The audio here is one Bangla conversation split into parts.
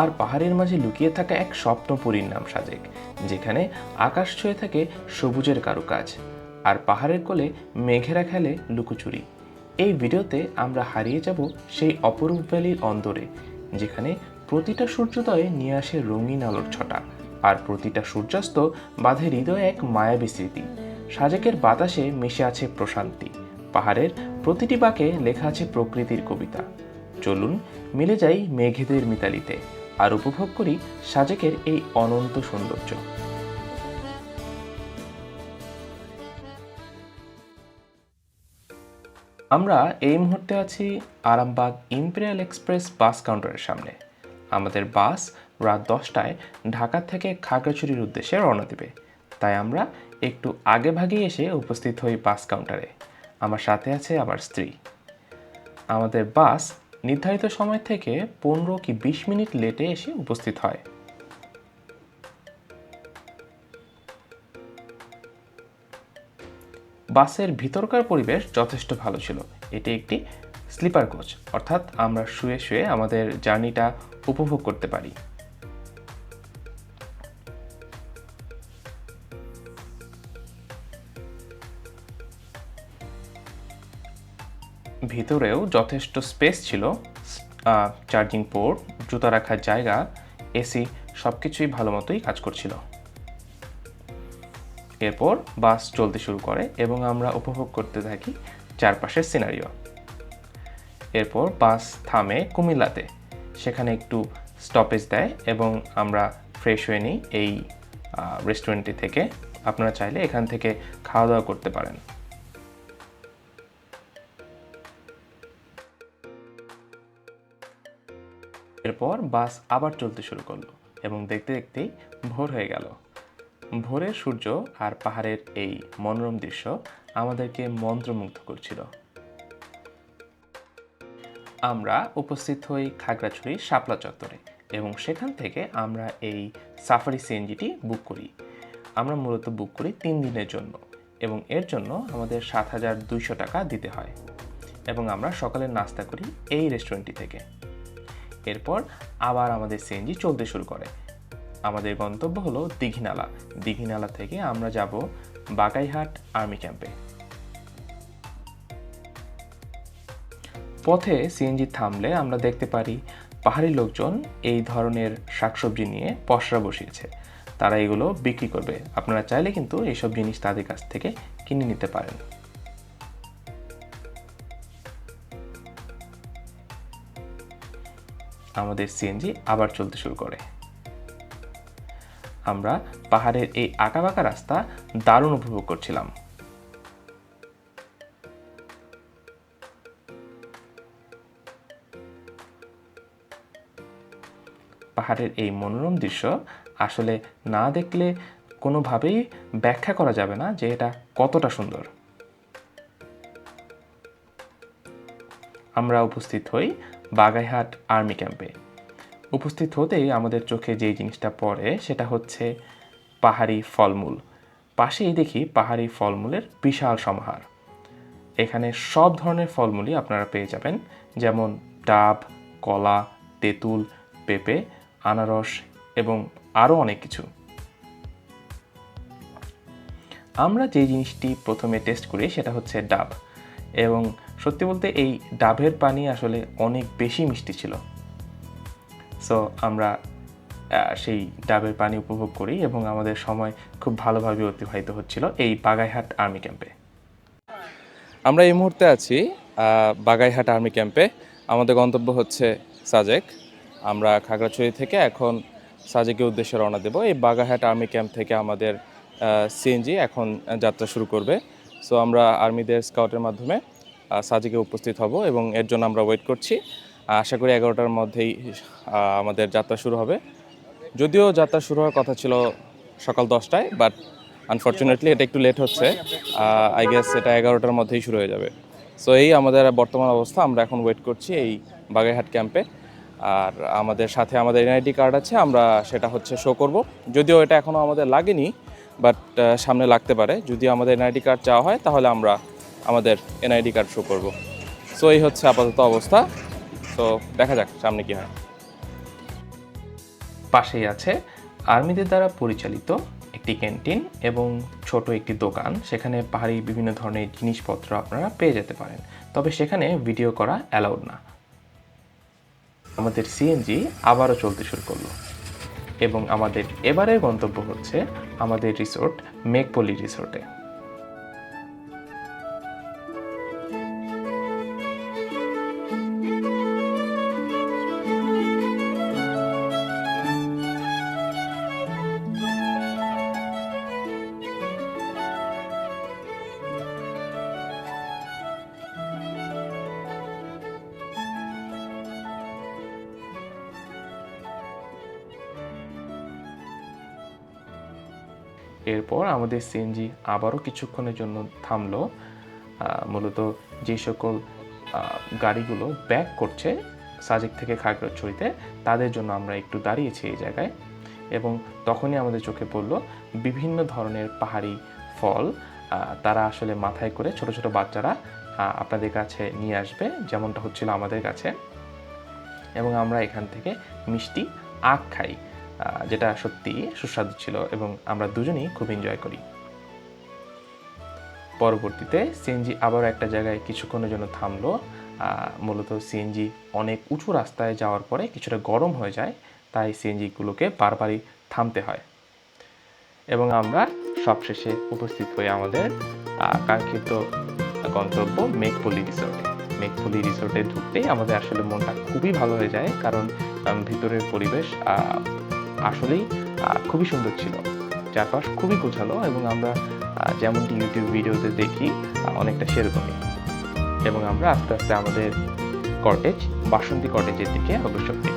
আর পাহাড়ের মাঝে লুকিয়ে থাকা এক স্বপ্নপুরীর নাম সাজেক, যেখানে আকাশ ছুঁয়ে থাকে সবুজের কারুকাজ আর পাহাড়ের কোলে মেঘেরা খেলে লুকোচুরি। এই ভিডিওতে আমরা হারিয়ে যাব সেই অপরূপ ভ্যালির অন্দরে, যেখানে প্রতিটা সূর্যোদয়ে নিয়ে আসে রঙিন আলোর ছটা আর প্রতিটা সূর্যাস্ত বাঁধে হৃদয়ে এক মায়াবী স্মৃতি। সাজেকের বাতাসে মিশে আছে প্রশান্তি, পাহাড়ের প্রতিটি বাঁকে লেখা আছে প্রকৃতির কবিতা। চলুন মিলে যাই মেঘেদের মিতালিতে। আর উপভোগ করি সাজেকের এই অনন্ত সৌন্দর্য। আমরা এই মুহূর্তে আছি আরামবাগ ইম্পেরিয়াল এক্সপ্রেস বাস কাউন্টারের সামনে। আমাদের বাস রাত দশটায় ঢাকা থেকে খাগড়াছড়ির উদ্দেশ্যে রওনা দেবে। তাই আমরা একটু আগে ভাগেই এসে উপস্থিত হই বাস কাউন্টারে। আমার সাথে আছে আমার স্ত্রী। আমাদের বাস নির্ধারিত সময় থেকে পনেরো কি বিশ মিনিট লেটে এসে উপস্থিত হয়। বাসের ভিতরকার পরিবেশ যথেষ্ট ভালো ছিল। এটি একটি স্লিপার কোচ, অর্থাৎ আমরা শুয়ে শুয়ে আমাদের জার্নিটা উপভোগ করতে পারি। ভিতরেও যথেষ্ট স্পেস ছিল চার্জিং পোর্ট, জুতা রাখার জায়গা, এসি সব কিছুই ভালো মতোই কাজ করছিল। এরপর বাস চলতে শুরু করে এবং আমরা উপভোগ করতে থাকি চারপাশের সিনারিও। এরপর বাস থামে কুমিল্লাতে। সেখানে একটু স্টপেজ দেয় এবং আমরা ফ্রেশ হয়ে নিই এই রেস্টুরেন্টটি থেকে। আপনারা চাইলে এখান থেকে খাওয়া দাওয়া করতে পারেন। এরপর বাস আবার চলতে শুরু করল এবং দেখতে দেখতেই ভোর হয়ে গেল। ভোরের সূর্য আর পাহাড়ের এই মনোরম দৃশ্য আমাদেরকে মন্ত্রমুগ্ধ করছিল। আমরা উপস্থিত হই খাগড়াছড়ি শাপলা চত্বরে এবং সেখান থেকে আমরা এই সাফারি সিএনজিটি বুক করি। আমরা মূলত বুক করি তিন দিনের জন্য এবং এর জন্য আমাদের সাত হাজার দুইশো টাকা দিতে হয়। এবং আমরা সকালে নাস্তা করি এই রেস্টুরেন্টটি থেকে। এরপর আবার আমাদের সিএনজি চলতে শুরু করে। আমাদের গন্তব্য হলো দীঘিনালা। দীঘিনালা থেকে আমরা যাব বাগাইহাট আর্মি ক্যাম্পে। পথে সিএনজি থামলে আমরা দেখতে পারি পাহাড়ি লোকজন এই ধরনের শাকসবজি নিয়ে পসরা বসিয়েছে। তারা এগুলো বিক্রি করবে। আপনারা চাইলে কিন্তু এইসব জিনিস তাদের কাছ থেকে কিনে নিতে পারেন। আমাদের সিএনজি আবার চলতে শুরু করে। আমরা পাহাড়ের এই আঁকাবাঁকা রাস্তা দারুণ উপভোগ করছিলাম। পাহাড়ের এই মনোরম দৃশ্য আসলে না দেখলে কোনোভাবেই ব্যাখ্যা করা যাবে না যে এটা কতটা সুন্দর। আমরা উপস্থিত হই বাগাইহাট আর্মি ক্যাম্পে। উপস্থিত হতেই আমাদের চোখে যেই জিনিসটা পড়ে, সেটা হচ্ছে পাহাড়ি ফলমূল। পাশেই দেখি পাহাড়ি ফলমূলের বিশাল সমাহার। এখানে সব ধরনের ফলমূলই আপনারা পেয়ে যাবেন, যেমন ডাব, কলা, তেঁতুল, পেঁপে, আনারস এবং আরও অনেক কিছু। আমরা যে জিনিসটি প্রথমে টেস্ট করি, সেটা হচ্ছে ডাব। এবং সত্যি বলতে এই ডাবের পানি আসলে অনেক বেশি মিষ্টি ছিল। সো আমরা সেই ডাবের পানি উপভোগ করি এবং আমাদের সময় খুব ভালোভাবে অতিবাহিত হচ্ছিল এই বাগাইহাট আর্মি ক্যাম্পে। আমরা এই মুহূর্তে আছি বাগাইহাট আর্মি ক্যাম্পে। আমাদের গন্তব্য হচ্ছে সাজেক। আমরা খাগড়াছড়ি থেকে এখন সাজেকের উদ্দেশ্যে রওনা দেব। এই বাগাইহাট আর্মি ক্যাম্প থেকে আমাদের সিএনজি এখন যাত্রা শুরু করবে। সো আমরা আর্মিদের স্কাউটের মাধ্যমে সাজিকে উপস্থিত হব এবং এর জন্য আমরা ওয়েট করছি। আশা করি এগারোটার মধ্যেই আমাদের যাত্রা শুরু হবে। যদিও যাত্রা শুরু হওয়ার কথা ছিল সকাল দশটায় বাট আনফর্চুনেটলি এটা একটু লেট হচ্ছে। আই গেস এটা এগারোটার মধ্যেই শুরু হয়ে যাবে। সো এই আমাদের বর্তমান অবস্থা, আমরা এখন ওয়েট করছি এই বাগেরহাট ক্যাম্পে আর আমাদের সাথে আমাদের এনআইডি কার্ড আছে, আমরা সেটা হচ্ছে শো করব। যদিও এটা এখনও আমাদের লাগেনি বাট সামনে লাগতে পারে। যদি আমাদের এনআইডি কার্ড চাওয়া হয়, তাহলে আমরা আমাদের এনআইডি কার্ড শো করব। সো এই হচ্ছে আপাতত অবস্থা। তো দেখা যাক সামনে কী হয়। পাশেই আছে আর্মিদের দ্বারা পরিচালিত একটি ক্যান্টিন এবং ছোট একটি দোকান। সেখানে পাহাড়ি বিভিন্ন ধরনের জিনিসপত্র আপনারা পেয়ে যেতে পারেন। তবে সেখানে ভিডিও করা অ্যালাউড না। আমাদের সিএনজি আবারও চলতে শুরু করল। এবং আমাদের এবারের গন্তব্য হচ্ছে আমাদের রিসোর্ট মেঘপলি রিসোর্টে। আমাদের সিএনজি আবারও কিছুক্ষণের জন্য থামলো। মূলত যে সকল গাড়িগুলো ব্যাক করছে সাজেক থেকে খাগড়াছড়িতে, তাদের জন্য আমরা একটু দাঁড়িয়েছি এই জায়গায় এবং তখনই আমাদের চোখে পড়ল বিভিন্ন ধরনের পাহাড়ি ফল তারা আসলে মাথায় করে ছোট ছোট বাচ্চারা আপনাদের কাছে নিয়ে আসবে, যেমনটা হচ্ছিল আমাদের কাছে। এবং আমরা এখান থেকে মিষ্টি আখ খাই। যেটা সত্যি সুস্বাদু ছিল এবং আমরা দুজনেই খুব এনজয় করি। পরবর্তীতে সিএনজি আবার একটা জায়গায় কিছুক্ষণের জন্য থামলো। মূলত সিএনজি অনেক উঁচু রাস্তায় যাওয়ার পরে কিছুটা গরম হয়ে যায়, তাই সিএনজিগুলোকে বারবারই থামতে হয়। এবং আমরা সবশেষে উপস্থিত হয়ে আমাদের কাঙ্ক্ষিত গন্তব্য মেঘপল্লী রিসোর্টে মেঘপল্লী রিসোর্টে ঢুকতেই আমাদের আসলে মনটা খুবই ভালো হয়ে যায়, কারণ ভিতরের পরিবেশ আসলেই খুবই সুন্দর ছিল। চারপাশ খুবই গোছালো এবং আমরা যেমনটি ইউটিউব ভিডিওতে দেখি অনেকটা সেরকমই। এবং আমরা আস্তে আস্তে আমাদের কটেজ বাসন্তী কটেজের দিকে অগ্রসর হই।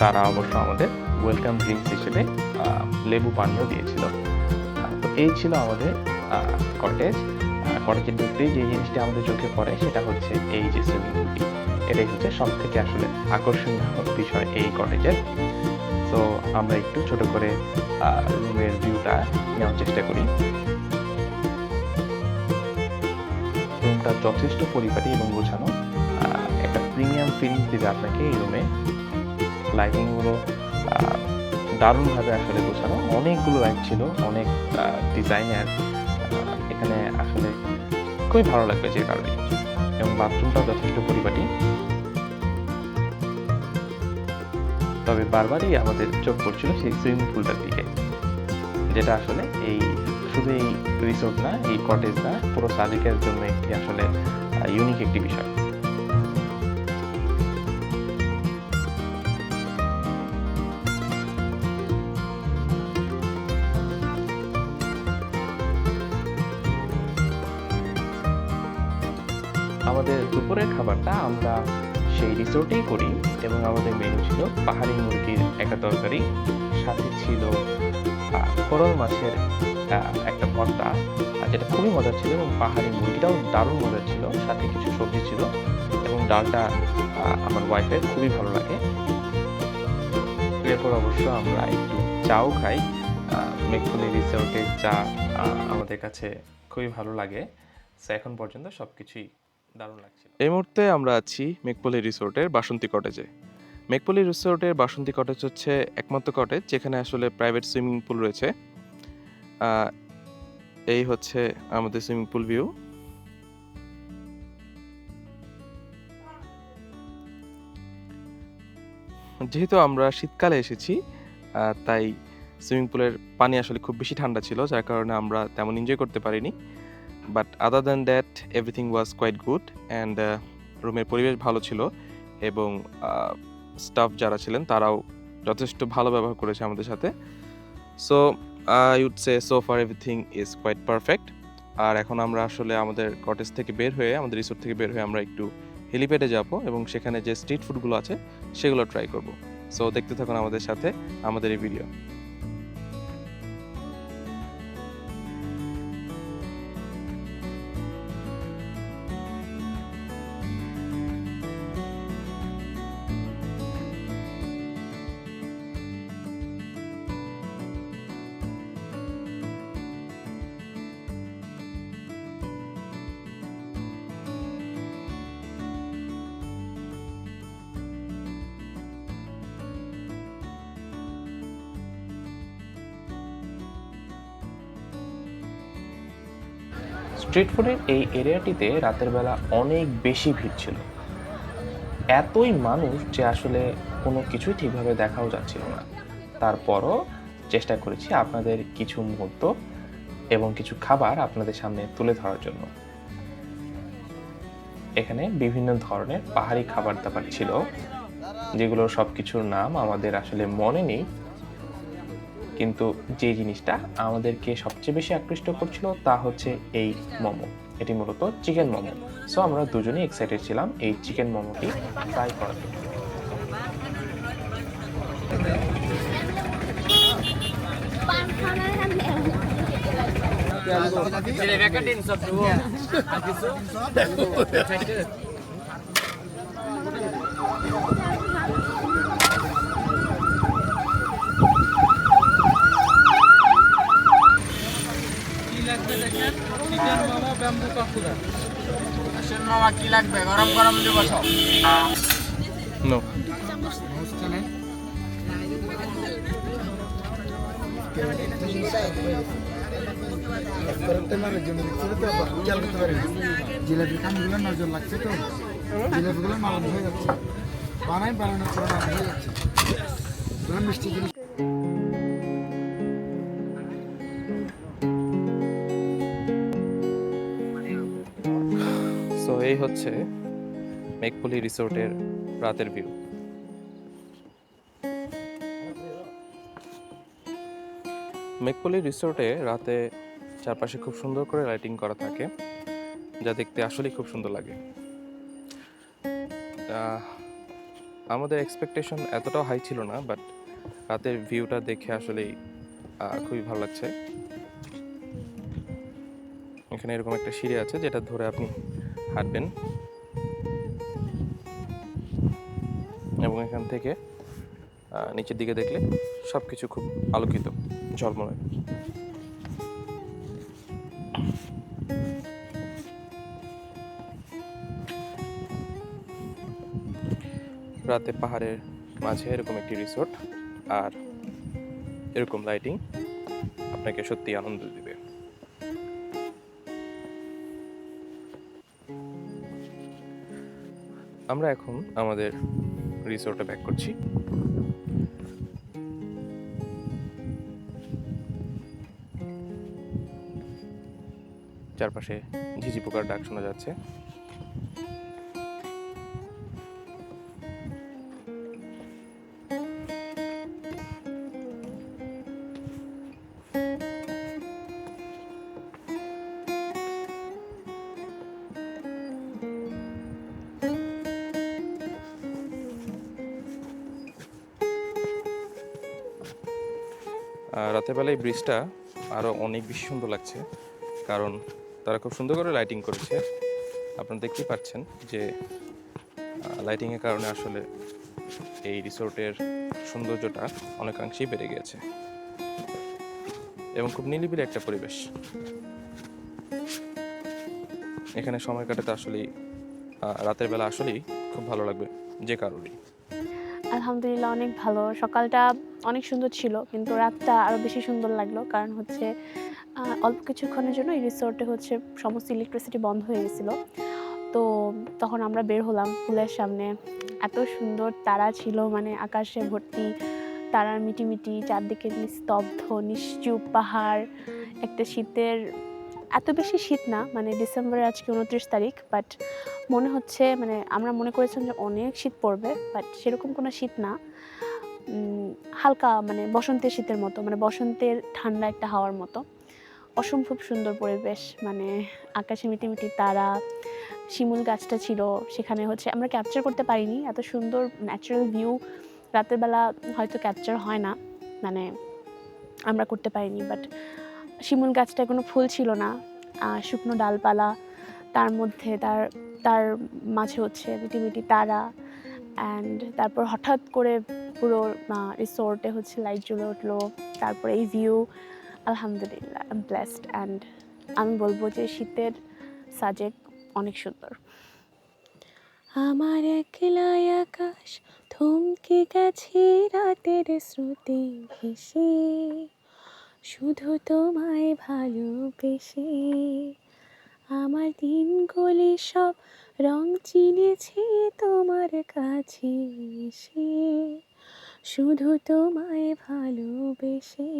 তারা অবশ্য আমাদের ওয়েলকাম ড্রিঙ্কস হিসেবে লেবু পানীয় দিয়েছিল। তো এই ছিল আমাদের কটেজ কটেজের ঢুকতেই যে জিনিসটি আমাদের চোখে পড়ে সেটা হচ্ছে এই যে সুইমিং পুলটি এটাই হচ্ছে সব থেকে আসলে আকর্ষণীয় বিষয় এই কটেজের তো আমরা একটু ছোট করে রুমের ভিউটা নেওয়ার চেষ্টা করি। রুমটা যথেষ্ট পরিপাটি এবং গোছানো। একটা প্রিমিয়াম ফিলিংস দিবে আপনাকে এই রুমে লাইটিংগুলো দারুণভাবে আসলে গোছানো। অনেকগুলো লাইট ছিল, অনেক ডিজাইনার এখানে আসলে খুবই ভালো লাগবে যে কারণে। এবং বাথরুমটাও যথেষ্ট পরিপাটি। তবে বারবারই আমাদের চোখ পড়ছিল সেই সুইমিং পুলটার দিকে, যেটা আসলে এই শুধু এই রিসোর্ট না, এই কটেজ না, পুরো সাজেকের জন্য একটি আসলে ইউনিক একটি বিষয়। খাবারটা আমরা সেই রিসোর্টেই করি এবং আমাদের মেনু ছিল পাহাড়ি মুরগির একটা তরকারি, সাথে ছিল করল মাছের একটা ভর্তা, আর যেটা খুবই মজার ছিল এবং পাহাড়ি মুরগিটাও দারুণ মজার ছিল, সাথে কিছু সবজি ছিল এবং ডালটা আমার ওয়াইফের খুবই ভালো লাগে। এরপর অবশ্য আমরা একটু চাও খাই মেঘফুলি রিসোর্টের চা আমাদের কাছে খুবই ভালো লাগে। এখন পর্যন্ত সব কিছুই এই মুহূর্তে আমরা আছি মেঘপলি রিসোর্টের বাসন্তী কটেজে। মেঘপলি রিসোর্টের বাসন্তী কটেজ হচ্ছে একমাত্র কটেজ যেখানে আসলে প্রাইভেট সুইমিং পুল রয়েছে। এই হচ্ছে আমাদের সুইমিং পুল ভিউ। যেহেতু আমরা শীতকালে এসেছি তাই সুইমিং পুলের পানি আসলে খুব বেশি ঠান্ডা ছিল, যার কারণে আমরা তেমন এনজয় করতে পারিনি। But other than that everything was quite good and রুমের পরিবেশ ভালো ছিল এবং স্টাফ যারা ছিলেন তারাও যথেষ্ট ভালো ব্যবহার করেছে আমাদের সাথে। So I would say so far everything is quite perfect আর এখন আমরা আসলে আমাদের কটেজ থেকে বের হয়ে, আমাদের রিসোর্ট থেকে বের হয়ে আমরা একটু হেলিপ্যাডে যাব এবং সেখানে যে স্ট্রিট ফুডগুলো আছে, সেগুলো ট্রাই করব। সো দেখতে থাকুন আমাদের সাথে, আমাদের এই ভিডিও স্ট্রিট ফুডের এই এরিয়াটিতে রাতের বেলা অনেক বেশি ভিড় ছিল। এতই মানুষ যে আসলে কোনো কিছুই ঠিকভাবে দেখাও যাচ্ছিল না। তারপরও চেষ্টা করেছি আপনাদের কিছু মুহূর্ত এবং কিছু খাবার আপনাদের সামনে তুলে ধরার জন্য। এখানে বিভিন্ন ধরনের পাহাড়ি খাবার দাবার ছিল, যেগুলোর সব কিছুর নাম আমাদের আসলে মনে নেই। কিন্তু যে জিনিসটা আমাদেরকে সবচেয়ে বেশি আকৃষ্ট করছিল তা হচ্ছে এই মোমো। এটি মূলত চিকেন মোমো। সো আমরা দুজনেই এক্সাইটেড ছিলাম এই চিকেন মোমোটি ট্রাই করার জন্য। মামা কি লাগবে? গরম গরম দিব সব নো জিলেবির কানগুলো নজর লাগছে তো। জিলেবিগুলো নরম হয়ে যাচ্ছে বানাই বানানোর পর হয়ে যাচ্ছে মিষ্টি জিনিস হচ্ছে মেঘপুলি রিসোর্টের রাতের ভিউ। মেঘপুলি রিসোর্টে রাতে চারপাশে খুব সুন্দর করে লাইটিং করা থাকে, যা দেখতে আসলেই খুব সুন্দর লাগে। আমাদের এক্সপেকটেশন এতটাও হাই ছিল না বাট রাতের ভিউটা দেখে আসলেই খুবই ভালো লাগছে। এখানে এরকম একটা সিঁড়ি আছে যেটা ধরে আপনি হাঁটবেন। এবং এখান থেকে নিচের দিকে দেখলে সব কিছু খুব আলোকিত, ঝলমলে। রাতে পাহাড়ের মাঝে এরকম একটি রিসোর্ট, আর এরকম লাইটিং আপনাকে সত্যি আনন্দ দিবে। আমরা এখন আমাদের রিসোর্টে ব্যাক করছি। চারপাশে ঝিঝি পোকার ডাক শোনা যাচ্ছে। আর রাতের বেলায় ব্রিজটা আরও অনেক বেশি সুন্দর লাগছে। কারণ তারা খুব সুন্দর করে লাইটিং করেছে। আপনারা দেখতেই পাচ্ছেন যে লাইটিংয়ের কারণে আসলে এই রিসোর্টের সৌন্দর্যটা অনেকাংশেই বেড়ে গিয়েছে এবং খুব নিলিবিলি একটা পরিবেশ। এখানে সময় কাটাতে আসলেই রাতের বেলা আসলেই খুব ভালো লাগবে যে কারোরই। আলহামদুলিল্লাহ অনেক ভালো। সকালটা অনেক সুন্দর ছিল, কিন্তু রাতটা আরও বেশি সুন্দর লাগল কারণ হচ্ছে অল্প কিছুক্ষণের জন্য এই রিসোর্টে হচ্ছে সমস্ত ইলেকট্রিসিটি বন্ধ হয়ে গেছিল। তো তখন আমরা বের হলাম পুলের সামনে। এত সুন্দর তারা ছিল মানে আকাশে ভর্তি, তারার মিটিমিটি, চারদিকে নিস্তব্ধ, নিশ্চুপ পাহাড়, একটা শীতের, এত বেশি শীত না মানে ডিসেম্বরের আজকে উনত্রিশ তারিখ বাট মনে হচ্ছে মানে আমরা মনে করেছিলাম যে অনেক শীত পড়বে বাট সেরকম কোনো শীত না। হালকা মানে বসন্তের শীতের মতো মানে বসন্তের ঠান্ডা একটা হাওয়ার মতো। অসম্ভব সুন্দর পরিবেশ মানে আকাশে মিটিমিটি তারা, শিমুল গাছটা ছিল, সেখানে হচ্ছে আমরা ক্যাপচার করতে পারিনি। এত সুন্দর ন্যাচারাল ভিউ রাতের বেলা হয়তো ক্যাপচার হয় না মানে আমরা করতে পারিনি বাট শিমুল গাছটায় কোনো ফুল ছিল না শুকনো ডালপালা তার মধ্যে তার তার মাঝে হচ্ছে মিটিমিটি তারা অ্যান্ড তারপর হঠাৎ করে পুরো রিসোর্টে হচ্ছে লাইট জ্বলে উঠল, তারপরে এই ভিউ আলহামদুলিল্লাহ ব্লেসড অ্যান্ড আমি বলব যে শীতের সাজেক অনেক সুন্দর। আমার একলাই আকাশ থমকে গেছে রাতের স্রোতে ভেসে, শুধু তোমায় ভালোবেসে। আমার দিনগুলি সব রং চিনেছে তোমার কাছে এসে। শুধু তোমায় ভালোবেসে।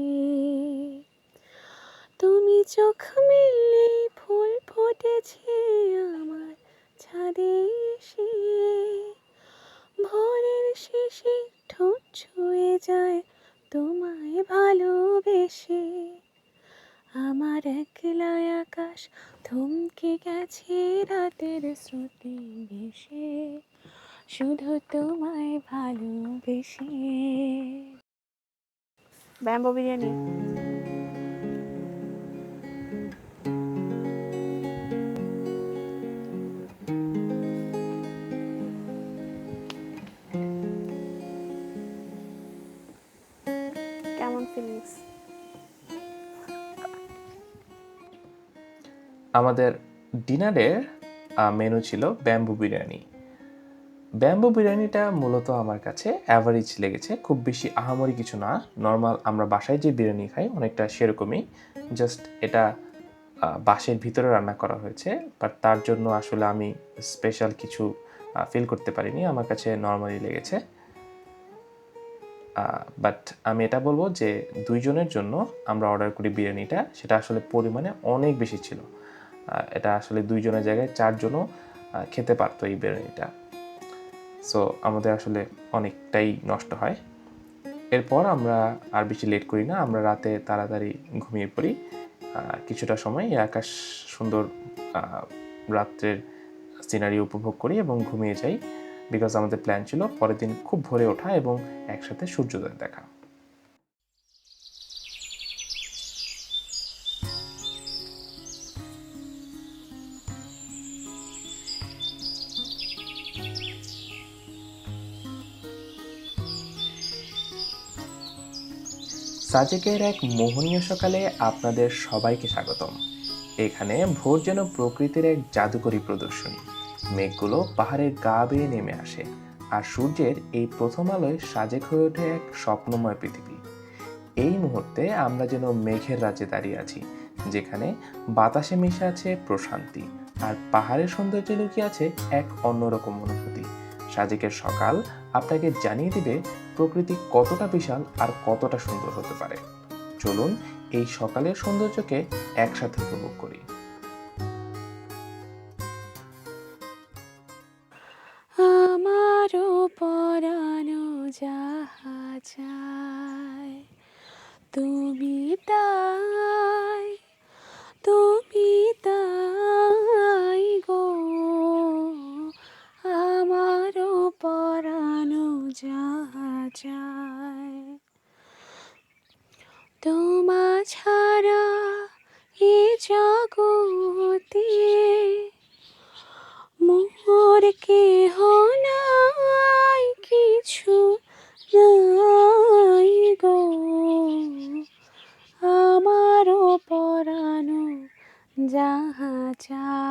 তুমি চোখ মিললে ফুল ফুটেছে আমার ছাদে এসে। ভোরের শেষে ঠোঁট ছুঁয়ে যায় তোমায় ভালোবেসে। আমার একলা আকাশ থমকে গেছে রাতের স্রোতে ভেসে, শুধু তোমায় ভালোবেসে। ব্যাম্বো বিরিয়ানি। কেমন ফিলিংস আমাদের ডিনারের মেনু ছিল ব্যাম্বু বিরিয়ানি ব্যাম্বু বিরিয়ানিটা মূলত আমার কাছে অ্যাভারেজ লেগেছে, খুব বেশি আহামরি কিছু না। নর্মাল আমরা বাসায় যে বিরিয়ানি খাই অনেকটা সেরকমই জাস্ট এটা বাঁশের ভিতরে রান্না করা হয়েছে বাট তার জন্য আসলে আমি স্পেশাল কিছু ফিল করতে পারিনি, আমার কাছে নর্মালি লেগেছে। বাট আমি এটা বলব যে দুইজনের জন্য আমরা অর্ডার করি বিরিয়ানিটা সেটা আসলে পরিমাণে অনেক বেশি ছিল। এটা আসলে দুইজনের জায়গায় চারজনও খেতে পারতো এই বিরিয়ানিটা। সো আমাদের আসলে অনেকটাই নষ্ট হয়। এরপর আমরা আর বেশি লেট করি না, আমরা রাতে তাড়াতাড়ি ঘুমিয়ে পড়ি। কিছুটা সময় আকাশ সুন্দর রাত্রের সিনারি উপভোগ করি এবং ঘুমিয়ে যাই। বিকজ আমাদের প্ল্যান ছিল পরের দিন খুব ভোরে ওঠা এবং একসাথে সূর্যোদয় দেখা। সাজেকের এক মোহনীয় সকালে আপনাদের সবাইকে স্বাগতম। এখানে ভোর যেন প্রকৃতির এক জাদুকরী প্রদর্শনী। মেঘগুলো পাহাড়ের গা বেয়ে নেমে আসে, আর সূর্যের এই প্রথম আলোয় সাজেক হয়ে ওঠে এক স্বপ্নময় পৃথিবী। এই মুহূর্তে আমরা যেন মেঘের রাজ্যে দাঁড়িয়ে আছি, যেখানে বাতাসে মিশে আছে প্রশান্তি, আর পাহাড়ের সৌন্দর্যে লুকিয়ে আছে এক অন্যরকম অনুভূতি। সাজেকের সকাল আপনাকে জানিয়ে দিবে প্রকৃতি কতটা বিশাল আর কতটা সুন্দর হতে পারে। চলুন এই সকালের সৌন্দর্যকে একসাথে উপভোগ করি। যাহা তুমি তাই যাহা যায়। তোমা ছাড়া এ জগতে মোর কেহ নাই, কিছু নাই গো। আমারও পরানো যাহা চায়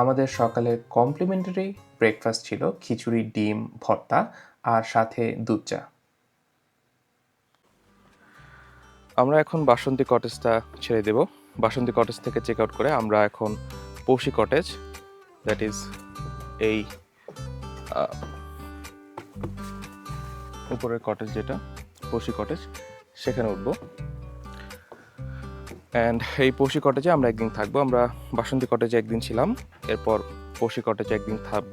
আমাদের সকালের কমপ্লিমেন্টারি ব্রেকফাস্ট ছিল খিচুড়ি, ডিম, ভর্তা আর সাথে দুধ চা। আমরা এখন বাসন্তী কটেজটা ছেড়ে দেব। বাসন্তী কটেজ থেকে চেক আউট করে আমরা এখন পৌষি কটেজ দ্যাট ইজ এই উপরের কটেজ যেটা, পৌষি কটেজ সেখানে উঠবো। অ্যান্ড এই পৌষি কটেজে আমরা একদিন থাকব। আমরা বাসন্তী কটেজে একদিন ছিলাম। এরপর পৌষি কটেজে একদিন থাকব।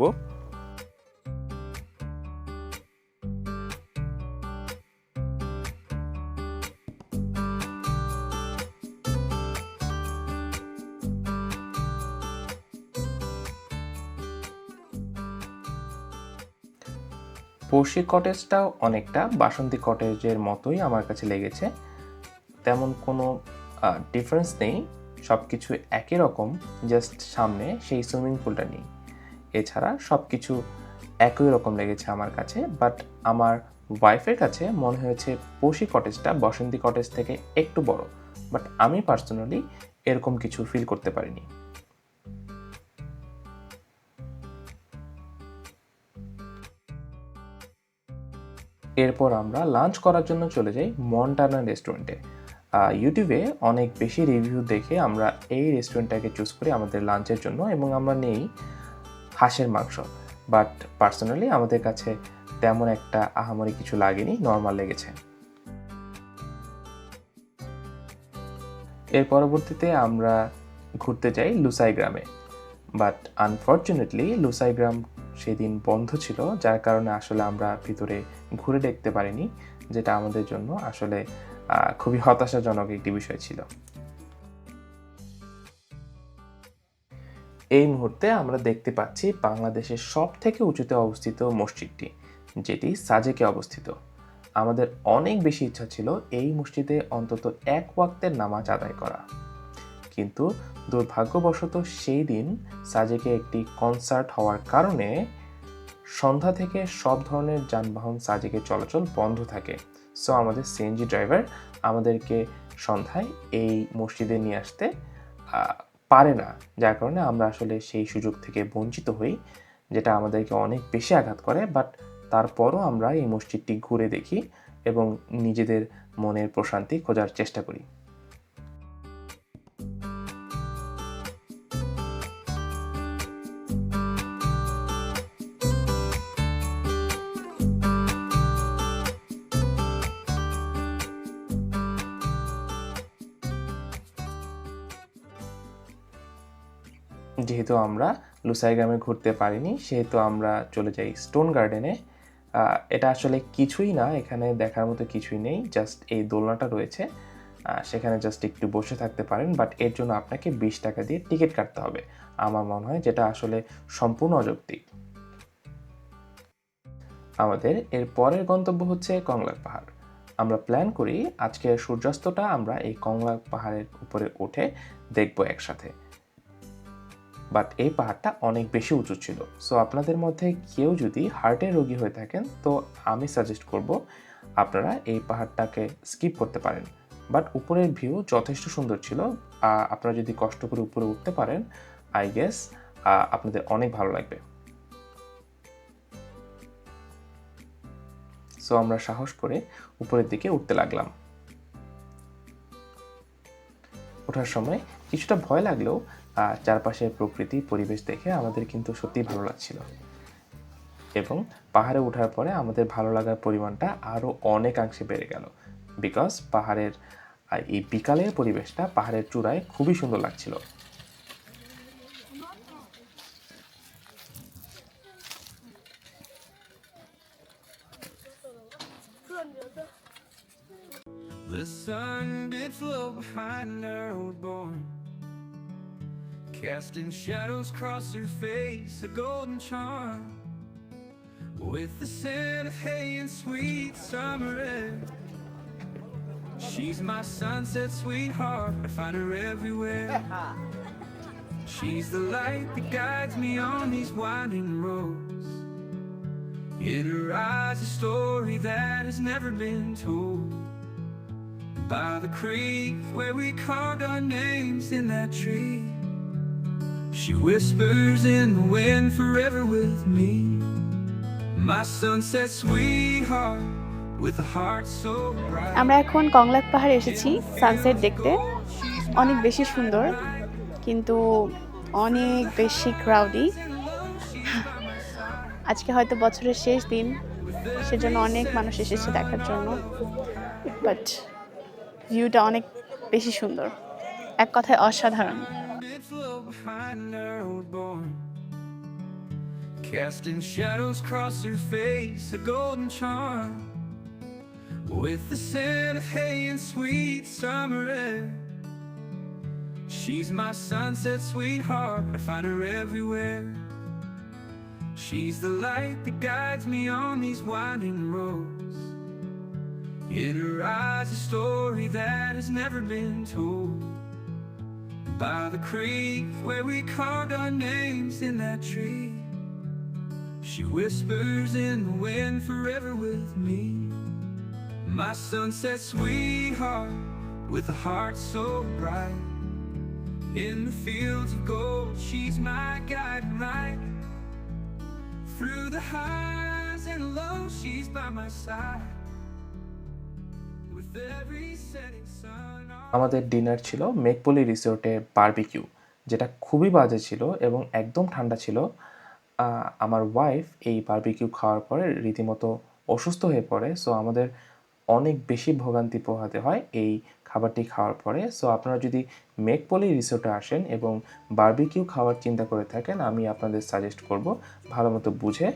পড়শি কটেজটাও অনেকটা বাসন্তী কটেজের মতোই আমার কাছে লেগেছে। তেমন কোনো ডিফারেন্স নেই। সব কিছু একই রকম জাস্ট সামনে সেই সুইমিং পুলটা নেই। এছাড়া সব কিছু একই রকম লেগেছে আমার কাছে বাট আমার ওয়াইফের কাছে মনে হয়েছে পশি কটেজটা বসন্তী কটেজ থেকে একটু বড়। বাট আমি পার্সোনালি এরকম কিছু ফিল করতে পারিনি। এরপর আমরা লাঞ্চ করার জন্য চলে যাই মন্টানা রেস্টুরেন্টে ইউটিউবে অনেক বেশি রিভিউ দেখে আমরা এই রেস্টুরেন্টটাকে চুজ করি আমাদের লাঞ্চের জন্য এবং আমরা নেই হাঁসের মাংস। বাট পার্সোনালি আমাদের কাছে তেমন একটা আহামরি কিছু লাগেনি নর্মাল লেগেছে। এর পরবর্তীতে আমরা ঘুরতে যাই লুসাই গ্রামে। বাট আনফর্চুনেটলি লুসাই গ্রাম সেদিন বন্ধ ছিল, যার কারণে আসলে আমরা ভিতরে ঘুরে দেখতে পারিনি, যেটা আমাদের জন্য আসলে খুবই হতাশাজনক একটি বিষয় ছিল। এই মুহূর্তে আমরা দেখতে পাচ্ছি বাংলাদেশের সব থেকে উঁচুতে অবস্থিত মসজিদটি, যেটি সাজেকে অবস্থিত। আমাদের অনেক বেশি ইচ্ছা ছিল এই মসজিদে অন্তত এক ওয়াক্তের নামাজ আদায় করা। কিন্তু দুর্ভাগ্যবশত সেই দিন সাজেকে একটি কনসার্ট হওয়ার কারণে সন্ধ্যা থেকে সব ধরনের যানবাহন সাজেকে চলাচল বন্ধ থাকে। সো আমাদের সিএনজি ড্রাইভার আমাদেরকে সন্ধ্যায় এই মসজিদে নিয়ে আসতে পারে না। যার কারণে আমরা আসলে সেই সুযোগ থেকে বঞ্চিত হই, যেটা আমাদেরকে অনেক বেশি আঘাত করে। বাট তারপরও আমরা এই মসজিদটি ঘুরে দেখি এবং নিজেদের মনের প্রশান্তি খোঁজার চেষ্টা করি। যেহেতু আমরা লুসাই গ্রামে ঘুরতে পারিনি, সেহেতু আমরা চলে যাই স্টোন গার্ডেনে। এটা আসলে কিছুই না, এখানে দেখার মতো কিছুই নেই, জাস্ট এই দোলনাটা রয়েছে। সেখানে জাস্ট একটু বসে থাকতে পারেন, বাট এর জন্য আপনাকে বিশ টাকা দিয়ে টিকিট কাটতে হবে। আমার মনে হয় যেটা আসলে সম্পূর্ণ অযৌক্তিক। আমাদের এর পরের গন্তব্য হচ্ছে কংলাক পাহাড়। আমরা প্ল্যান করি আজকের সূর্যাস্তটা আমরা এই কংলাক পাহাড়ের উপরে উঠে দেখব একসাথে। বাট এই পাহাড়টা অনেক বেশি উঁচু ছিল। সো আপনাদের মধ্যে কেউ যদি হার্টের রোগী হয়ে থাকেন, তো আমি সাজেস্ট করব আপনারা এই পাহাড়টাকে স্কিপ করতে পারেন। বাট উপরের ভিউ যথেষ্ট সুন্দর ছিল। আপনারা যদি কষ্ট করে উপরে উঠতে পারেন আই গেস আপনাদের অনেক ভালো লাগবে। সো আমরা সাহস করে উপরের দিকে উঠতে লাগলাম। ওঠার সময় কিছুটা ভয় লাগলেও আহ, চারপাশের প্রকৃতি পরিবেশ দেখে আমাদের কিন্তু সত্যিই ভালো লাগছিল। এবং পাহাড়ে ওঠার পরে আমাদের ভালো লাগার পরিমাণটা আরও অনেকাংশে বেড়ে গেল। বিকজ পাহাড়ের এই বিকালের পরিবেশটা পাহাড়ের চূড়ায় খুবই সুন্দর লাগছিল। The sun did flow behind her old born Casting shadows across her face, a golden charm. With the scent of hay and sweet summer air. She's my sunset sweetheart, I find her everywhere. She's the light that guides me on these winding roads. In her eyes a story that has never been told. By the creek where we carved our names in that tree. She whispers in the wind forever with me. My sunset sweetheart, with a heart so bright. আমরা এখন কংলাক পাহাড়ে এসেছি সানসেট দেখতে। অনেক বেশি সুন্দর, কিন্তু অনেক বেশি ক্রাউডি আজকে হয়তো বছরের শেষ দিন, সেজন্য অনেক মানুষ এসেছে দেখার জন্য। বাট ভিউটা অনেক বেশি সুন্দর। এক কথায় অসাধারণ। Old born. Casting shadows across her face, a golden charm. With the scent of hay and sweet summer air. She's my sunset sweetheart, I find her everywhere. She's the light that guides me on these winding roads. In her eyes, a story that has never been told. By the creek where we carved our names in that tree. She whispers in the wind forever with me. My sunset sweetheart with a heart so bright. In the fields of gold, she's my guiding light. Through the highs and lows, she's by my side. With every setting sun. আমাদের ডিনার ছিল মেকপলি রিসোর্টে বারবিকিউ যেটা খুবই বাজে ছিল এবং একদম ঠান্ডা ছিল। আমার ওয়াইফ এই বারবিকিউ খাওয়ার পরে রীতিমতো অসুস্থ হয়ে পড়ে সো আমাদের অনেক বেশি ভোগান্তি পোহাতে হয় এই খাবারটি খাওয়ার পরে। সো আপনারা যদি মেকপলি রিসোর্টে আসেন এবং বারবিকিউ খাওয়ার চিন্তা করে থাকেন, আমি আপনাদের সাজেস্ট করব ভালো মতো বুঝে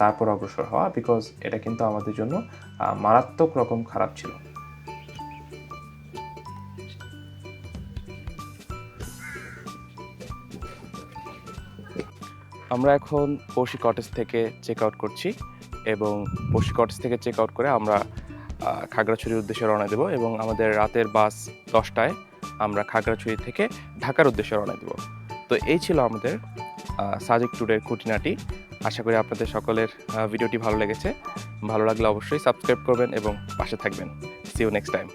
তারপর অগ্রসর হওয়া বিকজ এটা কিন্তু আমাদের জন্য মারাত্মক রকম খারাপ ছিল। আমরা এখন পশি কটেজ থেকে চেক আউট করছি এবং পশি কটেজ থেকে চেক আউট করে আমরা খাগড়াছড়ির উদ্দেশ্যে রওনা দেব এবং আমাদের রাতের বাস দশটায় আমরা খাগড়াছড়ি থেকে ঢাকার উদ্দেশ্যে রওনা দেব। তো এই ছিল আমাদের সাজেক ট্যুরের খুঁটিনাটি। আশা করি আপনাদের সকলের ভিডিওটি ভালো লেগেছে। ভালো লাগলে অবশ্যই সাবস্ক্রাইব করবেন এবং পাশে থাকবেন। C you next time